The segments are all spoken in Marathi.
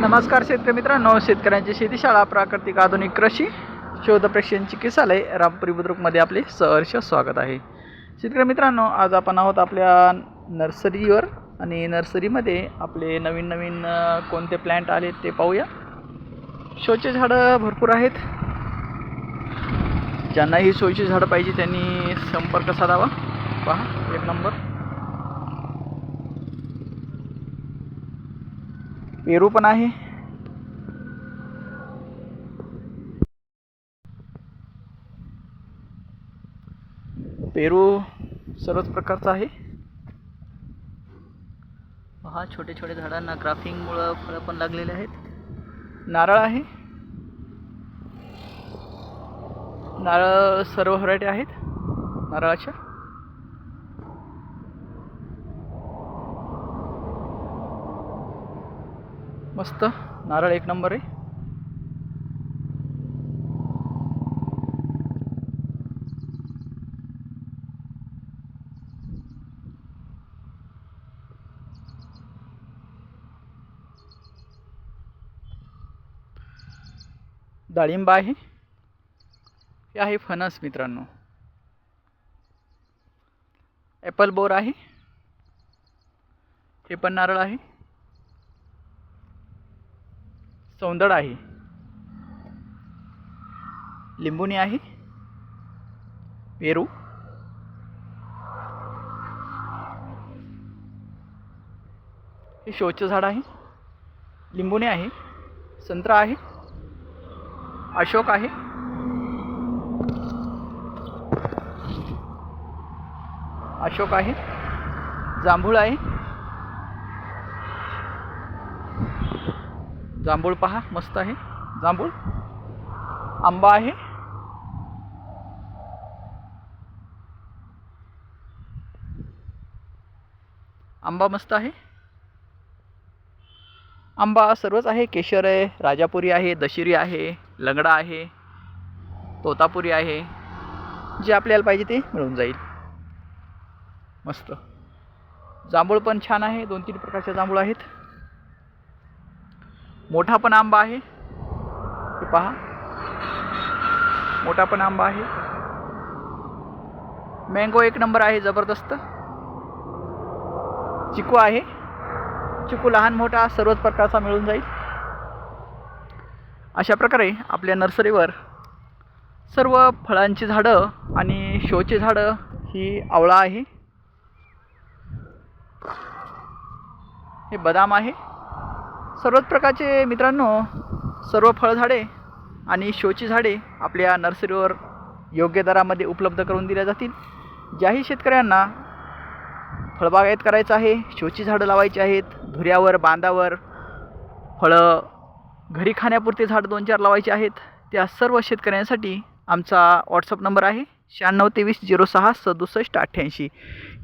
नमस्कार शेतकरी मित्रांनो शेतकऱ्यांची शेतीशाळा प्राकृतिक आधुनिक कृषी शोध प्रेक्षण चिकित्सालय रामपुरी बुद्रुकमध्ये आपले सहर्ष स्वागत आहे. शेतकरी मित्रांनो आज आपण आहोत आपल्या नर्सरीवर आणि नर्सरीमध्ये आपले नवीन नवीन कोणते प्लॅन्ट आले ते पाहूया. शोचे झाडं भरपूर आहेत. ज्यांनाही शोची झाडं पाहिजे त्यांनी संपर्क साधावा. पहा एक नंबर पेरू पण आहे. पेरू सर्वच प्रकारचा आहे. पहा छोटे छोटे झाडांना ग्राफिंगमुळं फळं पण लागलेले आहेत. नारळ आहे. नारळ सर्व व्हरायटी आहेत नारळाच्या. मस्त. नारळ एक नंबर आहे. डाळिंब आहे. हे आहे फणस मित्रांनो. ॲपल बोर आहे. हे पण नारळ आहे. सौंदड आहे. लिंबुणी आहे. पेरू. हे शोचं झाड आहे. लिंबुणे आहे. संत्रा आहे. अशोक आहे. अशोक आहे. जांभूळ आहे. जांभूळ पहा मस्त आहे. जांभूळ. आंबा आहे. आंबा मस्त आहे. आंबा सर्वच आहे. केशर आहे राजापुरी आहे दशिरी आहे लंगडा आहे तोतापुरी आहे. जे आपल्याला पाहिजे ते मिळून जाईल. मस्त. जांभूळ पण छान आहे. दोन तीन प्रकारचे जांभूळ आहेत. मोठा पण आंबा आहे. हे पहा. मोठा पण आंबा आहे. मँगो एक नंबर आहे जबरदस्त. चिकू आहे. चिकू लहान मोठा सर्वच प्रकारचा मिळून जाईल. अशा प्रकारे आपल्या नर्सरीवर सर्व फळांची झाडं आणि शोची झाडं ही आवळा आहे. हे बदाम आहे. सर्वच प्रकारचे मित्रांनो सर्व फळझाडे आणि शोची झाडे आपल्या नर्सरीवर योग्य दरामध्ये उपलब्ध करून दिल्या जातील. ज्याही शेतकऱ्यांना फळबागायत करायचं आहे शोची झाडं लावायची आहेत धुऱ्यावर बांधावर फळं घरी खाण्यापुरते झाडं दोन चार लावायचे आहेत त्या सर्व शेतकऱ्यांसाठी आमचा व्हॉट्सअप नंबर आहे शहाण्णव तेवीस झिरो सहा सदुसष्ट अठ्ठ्याऐंशी.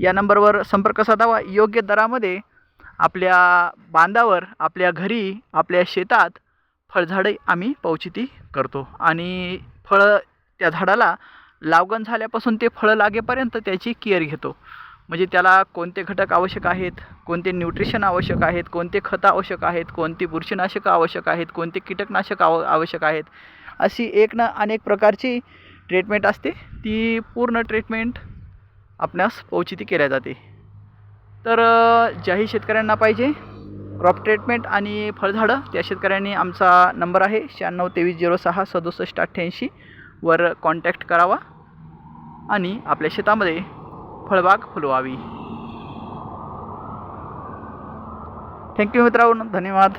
या नंबरवर संपर्क साधावा. योग्य दरामध्ये आपल्या बांधावर आपल्या घरी आपल्या शेतात फळझाडे आम्ही पौचिती करतो. आणि फळं त्या झाडाला लागण झाल्यापासून ते फळं लागेपर्यंत त्याची केअर घेतो. म्हणजे त्याला कोणते घटक आवश्यक आहेत कोणते न्यूट्रिशन आवश्यक आहेत कोणते खतं आवश्यक आहेत कोणती बुरशीनाशकं आवश्यक आहेत कोणते कीटकनाशक आव आवश्यक आहेत अशी एक ना अनेक प्रकारची ट्रीटमेंट असते. ती पूर्ण ट्रीटमेंट आपणास पौचिती केल्या जाते. तर ज्याही शेतकऱ्यांना पाहिजे क्रॉप ट्रीटमेंट आणि फळझाडं त्या शेतकऱ्यांनी आमचा नंबर आहे शहाण्णव तेवीस झिरो सहा सदुसष्ट अठ्ठ्याऐंशी वर कॉन्टॅक्ट करावा आणि आपल्या शेतामध्ये फळबाग फुलवावी. थँक्यू मित्रांनो धन्यवाद.